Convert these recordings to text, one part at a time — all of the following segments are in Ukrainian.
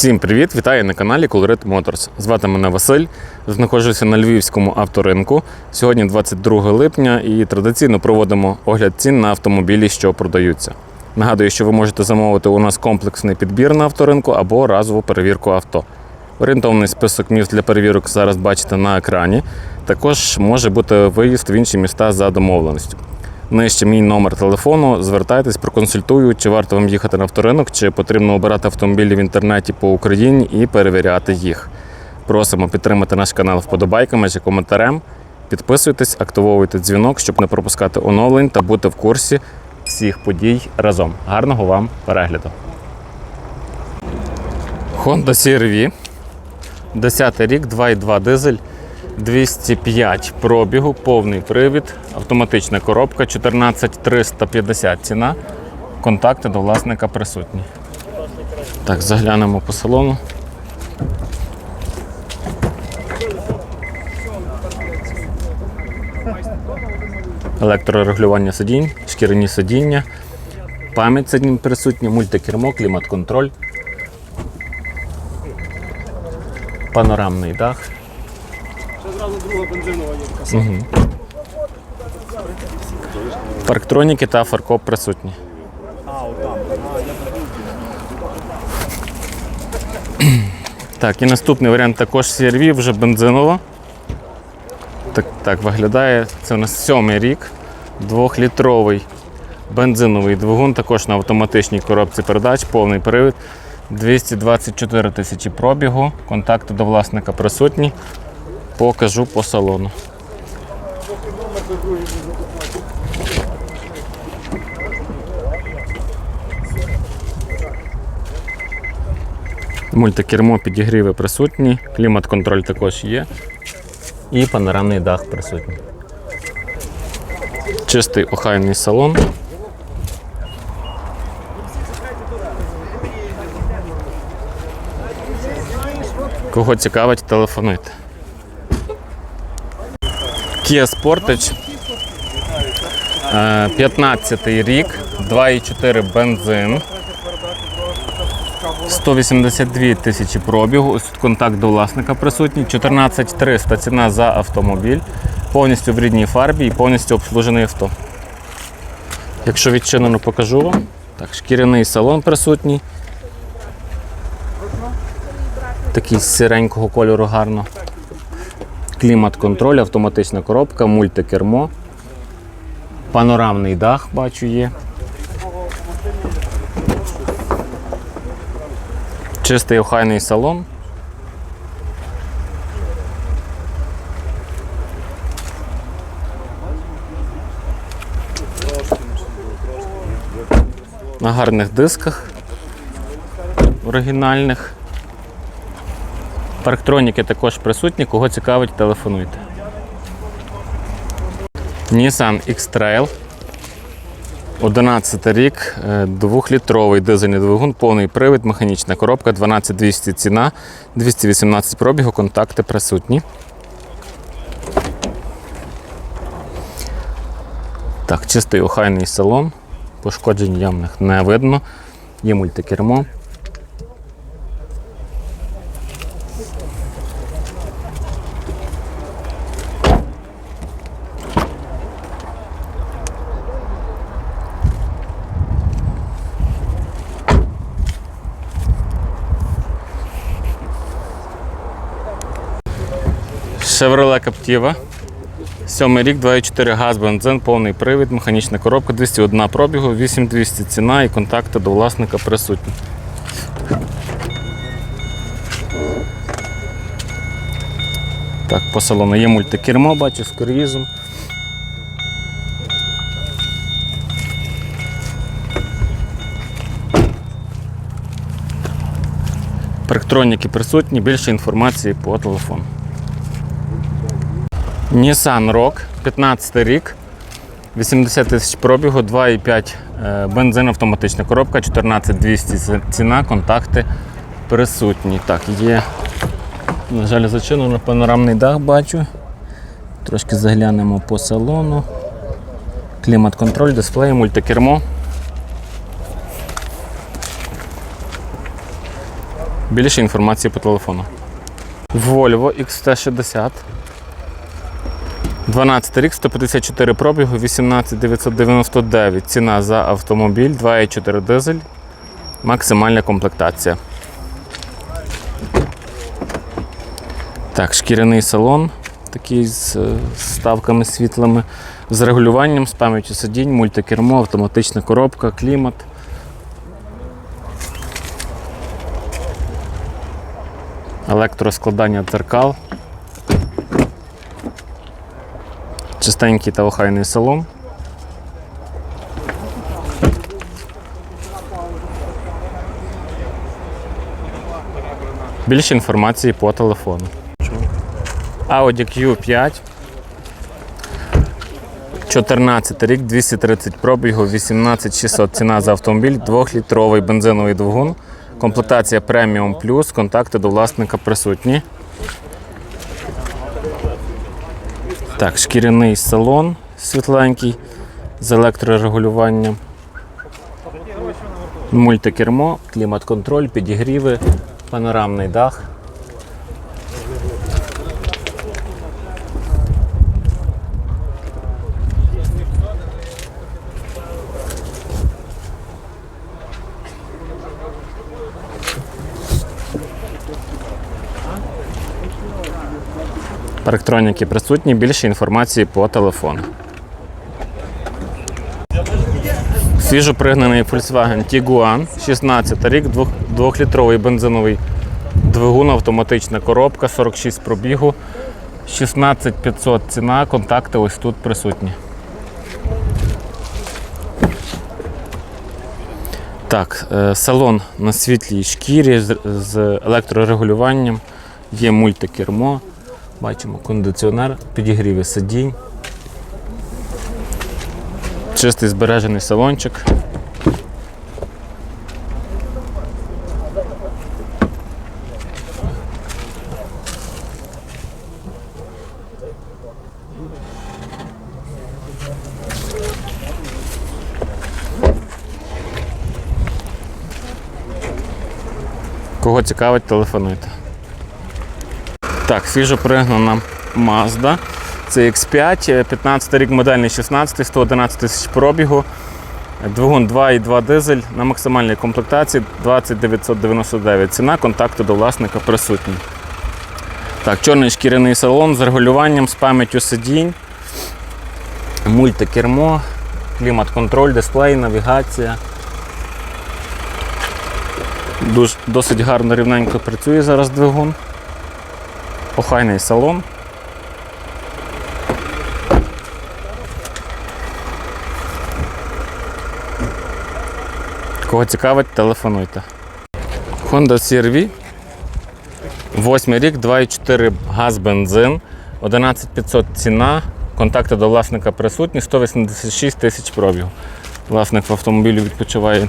Всім привіт! Вітаю на каналі Colorit Motors. Звати мене Василь. Знаходжуся на львівському авторинку. Сьогодні 22 липня і традиційно проводимо огляд цін на автомобілі, що продаються. Нагадую, що ви можете замовити у нас комплексний підбір на авторинку або разову перевірку авто. Орієнтовний список міст для перевірок зараз бачите на екрані. Також може бути виїзд в інші міста за домовленістю. Нижче мій номер телефону. Звертайтесь, проконсультую, чи варто вам їхати на авторинок, чи потрібно обирати автомобілі в інтернеті по Україні і перевіряти їх. Просимо підтримати наш канал вподобайками чи коментарем. Підписуйтесь, активовуйте дзвінок, щоб не пропускати оновлень та бути в курсі всіх подій разом. Гарного вам перегляду! Honda CR-V. 10 рік, 2,2 дизель. 205 пробігу, повний привід, автоматична коробка, 14350 ціна. Контакти до власника присутні. Так, заглянемо по салону. Електрорегулювання сидінь, шкіряні сидіння, пам'ять сидінь присутня, мультикермо, клімат-контроль, панорамний дах. Ще зразу друга бензинова є. Парктроніки та фаркоп присутні. Так, і наступний варіант також CRV, вже бензинова. Так, так виглядає. Це у нас сьомий рік. Двохлітровий бензиновий двигун, також на автоматичній коробці передач, повний привід. 224 тисячі пробігу. Контакти до власника присутні. Покажу по салону. Мультикермо підігріви присутні, клімат-контроль також є. І панорамний дах присутній. Чистий охайний салон. Кого цікавить, телефонуйте. Kia Sportage. Е, 15 рік, 2,4 бензин. 182 тисячі пробігу. Ось тут контакт до власника присутній. 14 300 ціна за автомобіль. Повністю в рідній фарбі і повністю обслужений авто. Якщо відчинено, покажу вам. Так, шкіряний салон присутній. Такий сиренького кольору гарно. Клімат-контроль, автоматична коробка, мультикермо. Панорамний дах, бачу, є. Чистий охайний салон. На гарних дисках оригінальних. Парктроніки також присутні, кого цікавить, телефонуйте. Nissan X-Trail. 11 рік, е, двохлітровий дизельний двигун, повний привід, механічна коробка, 12200 ціна, 218 пробігу, контакти присутні. Так, чистий охайний салон, пошкоджень ямних не видно. Є мультикермо. Chevrolet Captiva. Сьомий рік, 2,4 газ, бензин, повний привід, механічна коробка, 201 пробігу, 8200 ціна і контакти до власника присутні. Так, по салону є мультикермо, бачу, з круїзом. Парктроніки присутні, більше інформації по телефону. Nissan Rock, 15 рік, 80 тисяч пробігу, 2,5 е, бензин, автоматична коробка, 14200 ціна, контакти присутні. Так, є, на жаль, зачинено панорамний дах бачу. Трошки заглянемо по салону. Клімат-контроль, дисплей, мультикермо. Більше інформації по телефону. Volvo XT60. 12 рік, 154 пробігу, 18999. Ціна за автомобіль, 2,4 дизель. Максимальна комплектація. Так, шкіряний салон, такий з е, ставками світлими, з регулюванням, з пам'яттю сидінь, мультикермо, автоматична коробка, клімат. Електроскладання дзеркал. Чистенький та охайний салон. Більше інформації по телефону. Audi Q5. 14 рік, 230 пробігу, 18600 ціна за автомобіль, 2-літровий бензиновий двигун, комплектація Premium Plus, контакти до власника присутні. Так, шкіряний салон світленький з електрорегулюванням. Мультикермо, клімат-контроль, підігріви, панорамний дах. Парктроніки присутні, більше інформації по телефону. Свіжопригнаний Volkswagen Tiguan, 16 рік, 2-літровий бензиновий двигун, автоматична коробка, 46 пробігу, 16500 ціна, контакти ось тут присутні. Так, е, салон на світлій шкірі з електрорегулюванням, є мультикермо, бачимо кондиціонер, підігріви сидінь. Чистий збережений салончик. Кого цікавить, телефонуйте. Так, свіжо пригнана Mazda. Це X5, 15 рік модельний 16, 111 тисяч пробігу. Двигун 2,2 дизель на максимальній комплектації 20999. Ціна, контакти до власника присутні. Так, чорний шкіряний салон з регулюванням, з пам'яттю сидінь, мультикермо, клімат-контроль, дисплей, навігація. Досить гарно рівненько працює зараз двигун. Охайний салон. Кого цікавить, телефонуйте. Honda CR-V. 8 рік, 2,4 газ бензин, 11500 ціна, контакти до власника присутні, 186 тисяч пробігу. Власник в автомобілі відпочиває.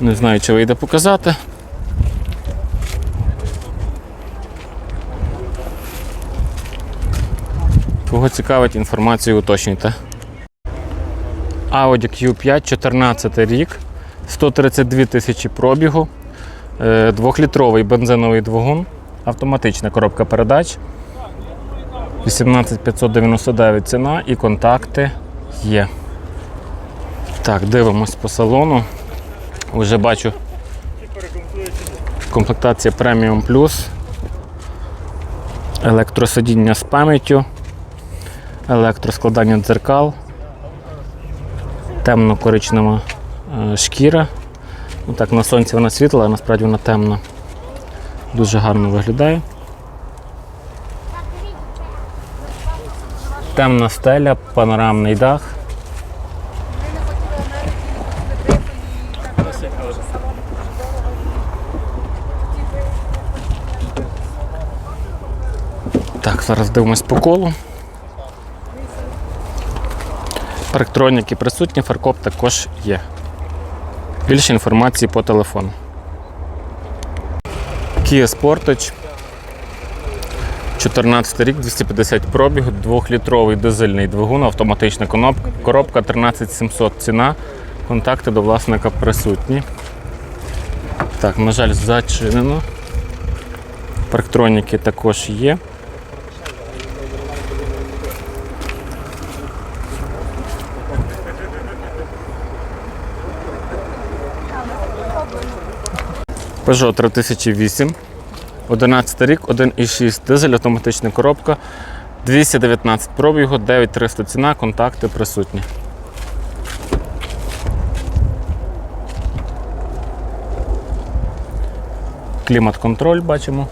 Не знаю, чи вийде показати. Кого цікавить, інформацію уточнюйте. Audi Q5, 14 рік, 132 тисячі пробігу, е, двохлітровий бензиновий двигун, автоматична коробка передач, 18599 ціна і контакти є. Так, дивимось по салону. Уже бачу комплектація Premium Plus, електросидіння з пам'яттю, електроскладання дзеркал, темно-коричнева е, шкіра. Ну, так, на сонці вона світла, а насправді вона темна. Дуже гарно виглядає. Темна стеля, панорамний дах. Так, зараз дивимось по колу. Парктроніки присутні, фаркоп також є. Більше інформації по телефону. Kia Sportage. 14 рік, 250 пробігу, 2-літровий дизельний двигун, автоматична коробка 13700 ціна. Контакти до власника присутні. Так, на жаль, зачинено. Парктроніки також є. Peugeot 3008, 11 рік, 1,6 дизель, автоматична коробка, 219 пробігу, 9300 ціна, контакти присутні. Клімат-контроль бачимо.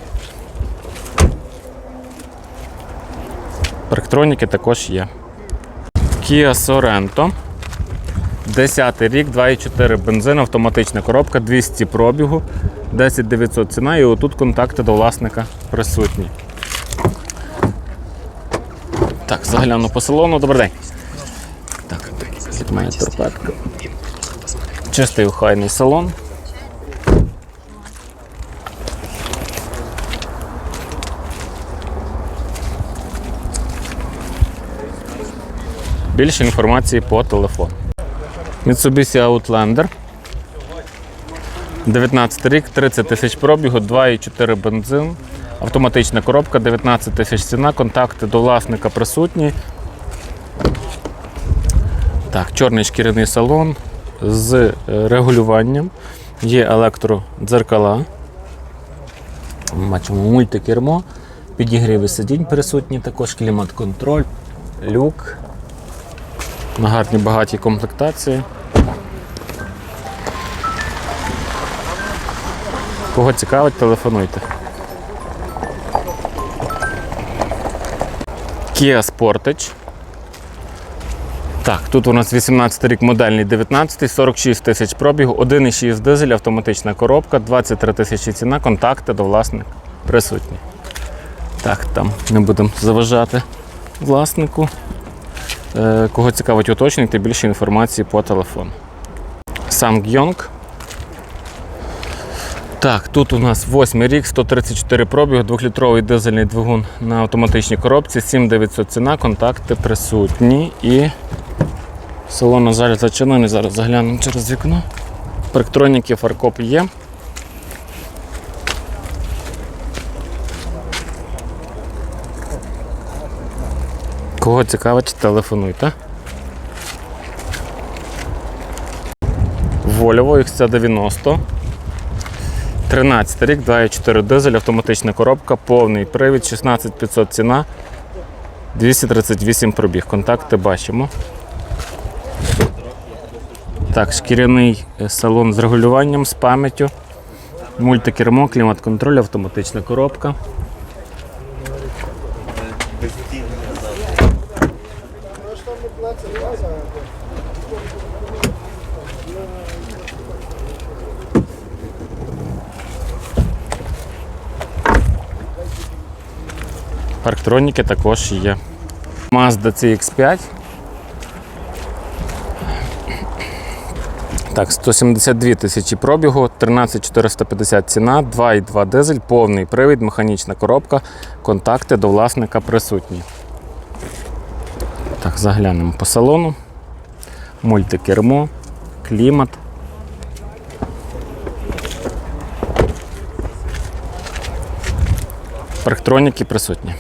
Парктроніки також є. Kia Sorento. 10 рік, 2,4 бензин, автоматична коробка, 200 пробігу, 10 900 ціна і отут контакти до власника присутні. Так, загляну по салону. Добрий день. Так, тут має торпедка. Чистий охайний салон. Більше інформації по телефону. Mitsubishi Outlander. 19 рік, 30 тисяч пробігу, 2,4 бензин, автоматична коробка, 19 тисяч ціна, контакти до власника присутні. Так, чорний шкіряний салон з е, регулюванням. Є електродзеркала. Бачимо мультикермо, підігріви сидінь присутні, також клімат-контроль, люк. На гарній багатій комплектації. Кого цікавить, телефонуйте. Kia Sportage. Так, тут у нас 18 рік модельний 19, 46 тисяч пробігу, 1,6 дизель, автоматична коробка, 23 тисячі ціна, контакти до власника присутні. Так, там не будемо заважати власнику. Е, Кого цікавить уточнити, більше інформації по телефону. Samgyong. Так, тут у нас 8 рік, 134 пробіг, 2-літровий дизельний двигун на автоматичній коробці, 7900 ціна, контакти присутні і салон, на жаль, зачинений. Зараз заглянемо через вікно. Парктроніки, фаркоп є. Кого цікавить, телефонуйте. Volvo XC90. 13 рік, 2,4 дизель, автоматична коробка, повний привід, 16500 ціна, 238 пробіг. Контакти бачимо. Так, шкіряний е, салон з регулюванням, з пам'яттю, мультикермо, клімат-контроль, автоматична коробка. Парктроніки також є. Mazda CX5. Так, 172 тисячі пробігу, 13450 ціна, 2,2 дизель, повний привід, механічна коробка, контакти до власника присутні. Так, заглянемо по салону. Мультикермо, клімат. Парктроніки присутні.